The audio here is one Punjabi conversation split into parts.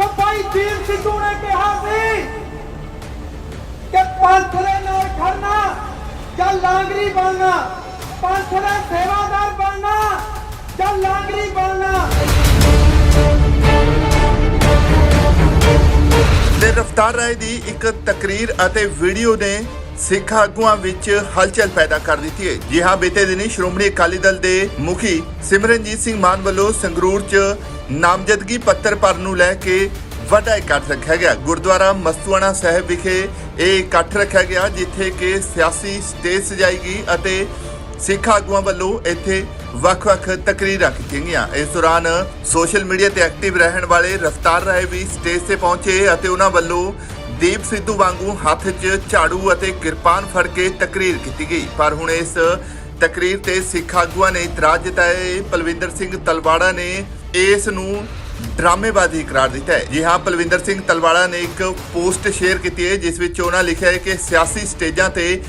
ਜੋ ਭਾਈ ਦੀਪ ਸਿੱਧੂ ਨੇ ਕਿਹਾ ਸੀ ਕਿ ਪੰਥ ਦੇ ਨਾਲ ਖੜਨਾ ਜਾਂ ਲਾਂਗਰੀ ਬਣਨਾ, ਪੰਥ ਦਾ ਸੇਵਾਦਾਰ ਬਣਨਾ ਜਾਂ ਲਾਂਗਰੀ ਬਣਨਾ। ਤੇ ਰਫਤਾਰ ਰਾਏ ਦੀ ਇੱਕ ਤਕਰੀਰ ਅਤੇ ਵੀਡੀਓ ਨੇ ਸਿੱਖ ਆਗੂਆਂ ਵਿੱਚ ਹਲਚਲ ਪੈਦਾ ਕਰ ਦਿੱਤੀ ਹੈ। ਜੀ ਬੀਤੇ ਦਿਨੀ ਸ਼੍ਰੋਮਣੀ ਅਕਾਲੀ ਦਲ ਦੇ ਮੁਖੀ ਸਿਮਰਨਜੀਤ ਸਿੰਘ ਮਾਨ ਵੱਲੋਂ ਸੰਗਰੂਰ 'ਚ ਨਾਮਜ਼ਦਗੀ ਪੱਤਰ ਭਰਨ ਨੂੰ ਲੈ ਕੇ ਵੱਡਾ ਇਕੱਠ ਰੱਖਿਆ ਗਿਆ। ਗੁਰਦੁਆਰਾ ਮਸਤੂਆਣਾ ਸਾਹਿਬ ਵਿਖੇ ਇਹ ਇਕੱਠ ਰੱਖਿਆ ਗਿਆ, ਜਿੱਥੇ ਕਿ ਸਿਆਸੀ ਸਟੇਜ ਸਜਾਈ ਗਈ ਅਤੇ ਸਿੱਖ ਆਗੂਆਂ ਵੱਲੋਂ ਇੱਥੇ ਵੱਖ-ਵੱਖ ਤਕਰੀਰਾਂ ਕੀਤੀਆਂ ਗਈਆਂ। ਇਸ ਦੌਰਾਨ ਸੋਸ਼ਲ ਮੀਡੀਆ ਤੇ ਐਕਟਿਵ ਰਹਿਣ ਵਾਲੇ ਰਫਤਾਰ ਰਾਏ ਵੀ ਸਟੇਜ ਤੇ ਪਹੁੰਚੇ ਅਤੇ ਉਹਨਾਂ ਵੱਲੋਂ ਦੀਪ ਸਿੱਧੂ ਵਾਂਗੂ ਹੱਥ 'ਚ ਝਾੜੂ ਅਤੇ ਕਿਰਪਾਨ ਫੜ ਕੇ ਤਕਰੀਰ ਕੀਤੀ ਗਈ। ਪਰ ਹੁਣ ਇਸ ਤਕਰੀਰ ਤੇ ਸਿੱਖ ਆਗੂਆਂ ਨੇ ਇਤਰਾਜ਼ ਜਤਾਇਆ। ਹੈ। ਪਲਵਿੰਦਰ ਸਿੰਘ ਤਲਵਾੜਾ ਨੇ ਇਸ ਨੂੰ ਡਰਾਮੇਬਾਜ਼ੀ ਕਰਾਰ ਦਿੱਤਾ ਹੈ। ਜੀ ਹਾਂ, ਪਲਵਿੰਦਰ ਸਿੰਘ ਤਲਵਾੜਾ ਨੇ ਇੱਕ ਪੋਸਟ ਸ਼ੇਅਰ ਕੀਤੀ ਹੈ, ਜਿਸ ਵਿੱਚ ਉਹਨਾਂ ਲਿਖਿਆ ਹੈ ਕਿ ਸਿਆਸੀ ਸਟੇਜਾਂ ਤੇ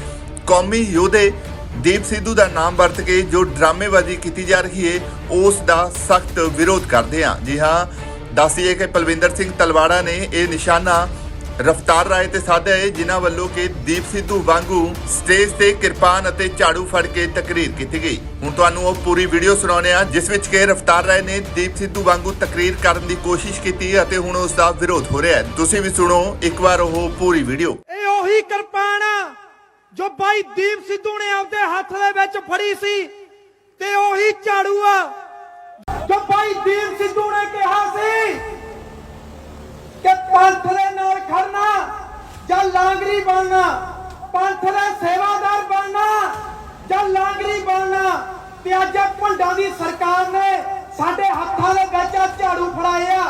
ਕੌਮੀ ਯੋਧੇ ਦੀਪ ਸਿੱਧੂ ਦਾ ਨਾਮ ਵਰਤ ਕੇ ਜੋ ਡਰਾਮੇਬਾਜ਼ੀ ਕੀਤੀ ਜਾ ਰਹੀ ਹੈ ਉਸ ਦਾ ਸਖਤ ਵਿਰੋਧ ਕਰਦੇ ਹਾਂ। ਜੀ ਹਾਂ ਦੱਸੀਏ ਕਿ ਪਲਵਿੰਦਰ ਸਿੰਘ ਤਲਵਾੜਾ ਨੇ ਇਹ ਨਿਸ਼ਾਨਾ ਰਫਤਾਰ ਰਾਏ ਤੇ ਸਾਧਿਆ ਹੈ ਜਿਨ੍ਹਾਂ ਵੱਲੋਂ ਕਿ ਦੀਪ ਸਿੱਧੂ ਵਾਂਗੂ ਸਟੇਜ ਤੇ ਕਿਰਪਾਨ ਅਤੇ ਝਾੜੂ ਫੜ ਕੇ ਤਕਰੀਰ ਕੀਤੀ ਗਈ। ਹੁਣ ਤੁਹਾਨੂੰ ਉਹ ਪੂਰੀ ਵੀਡੀਓ ਸੁਣਾਉਂਦੇ ਆ ਜਿਸ ਵਿੱਚ ਕਿ ਰਫਤਾਰ ਰਾਏ ਨੇ ਦੀਪ ਸਿੱਧੂ ਵਾਂਗੂ ਤਕਰੀਰ ਕਰਨ ਦੀ ਕੋਸ਼ਿਸ਼ ਕੀਤੀ ਅਤੇ ਹੁਣ ਉਸ ਦਾ ਵਿਰੋਧ ਹੋ ਰਿਹਾ ਹੈ। ਤੁਸੀਂ ਵੀ ਸੁਣੋ, ਇੱਕ ਵਾਰ ਉਹ ਪੂਰੀ ਵੀਡੀਓ ਇਹ ਉਹੀ ਕਿਰਪਾਨ ਆ ਜੋ ਬਾਈ ਦੀਪ ਸਿੱਧੂ ਨੇ ਆਪਦੇ ਹੱਥ ਦੇ ਵਿੱਚ ਫੜੀ ਸੀ, ਤੇ ਉਹੀ ਝਾੜੂ ਆ। ਜੋ ਭਾਈ ਦੀਪ ਸਿੱਧੂ ਨੇ ਕਿਹਾ ਸੀ ਕਿ ਪੰਥ ਦੇ ਨਾਲ ਖੜਨਾ ਜਾਂ ਲਾਂਗਰੀ ਬਣਨਾ, ਪੰਥ ਦਾ ਸੇਵਾਦਾਰ ਬਣਨਾ ਜਾਂ ਲਾਂਗਰੀ ਬਣਨਾ, ਤੇ ਅੱਜ ਇਹ ਦੀ ਸਰਕਾਰ ਨੇ ਸਾਡੇ ਹੱਥਾਂ ਦੇ ਵਿੱਚ ਝਾੜੂ ਫੜਾਇਆ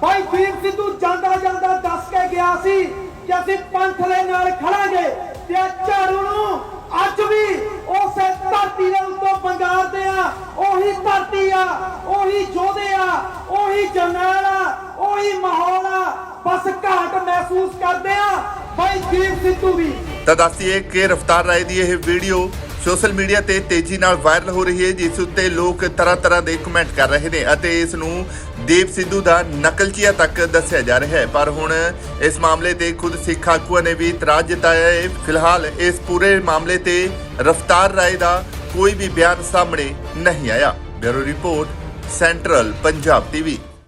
ਭਾਈ ਦੀਪ ਸਿੱਧੂ ਜਾਂਦਾ ਜਾਂਦਾ ਦੱਸ ਕੇ ਗਿਆ ਸੀ ਕਿ ਅਸੀਂ ਪੰਥ ਦੇ ਨਾਲ ਖੜਾਂਗੇ। ਤੇ ਝਾੜੂ ਨੂੰ ਅੱਜ ਵੀ ਉਸੇ ਧਰਤੀ ਦੇ ਉੱਤੋਂ ਬੰਗਾਰਦੇ ਆ। ਉਹੀ ਧਰਤੀ ਆ, ਉਹੀ ਯੋਧੇ ਆ, ਉਹੀ ਜਰਨੈਲ ਆ, ਉਹੀ ਮਾਹੌਲ ਆ। ਬਸ ਘਾਟ ਮਹਿਸੂਸ ਕਰਦੇ ਆ। ਬਾਈ ਦੀਪ ਸਿੱਧੂ ਵੀ। ਤਾਂ ਦੱਸੀਏ ਕਿ ਰਫਤਾਰ ਰਾਏ ਦੀ ਇਹ ਵੀਡੀਓ ਸੋਸ਼ਲ ਮੀਡੀਆ ਤੇ ਤੇਜ਼ੀ ਨਾਲ ਵਾਇਰਲ ਹੋ ਰਹੀ ਹੈ, ਜਿਸ ਉੱਤੇ ਲੋਕ ਤਰ੍ਹਾਂ ਤਰ੍ਹਾਂ ਦੇ ਕਮੈਂਟ ਕਰ ਰਹੇ ਨੇ ਅਤੇ ਇਸ ਨੂੰ ਦੀਪ ਸਿੱਧੂ ਦਾ ਨਕਲਚੀਆ ਤੱਕ ਦੱਸਿਆ ਜਾ ਰਿਹਾ ਹੈ। ਪਰ ਹੁਣ ਇਸ ਮਾਮਲੇ ਤੇ ਖੁਦ ਸਿੱਖ ਆਗੂਆਂ ਨੇ ਵੀ ਇਤਰਾਜ਼ ਜਤਾਇਆ ਹੈ। ਫਿਲਹਾਲ ਇਸ ਪੂਰੇ ਮਾਮਲੇ ਤੇ ਰਫਤਾਰ ਰਾਏ ਦਾ ਕੋਈ ਵੀ ਬਿਆਨ ਸਾਹਮਣੇ ਨਹੀਂ ਆਇਆ। Bureau report, central Punjab TV.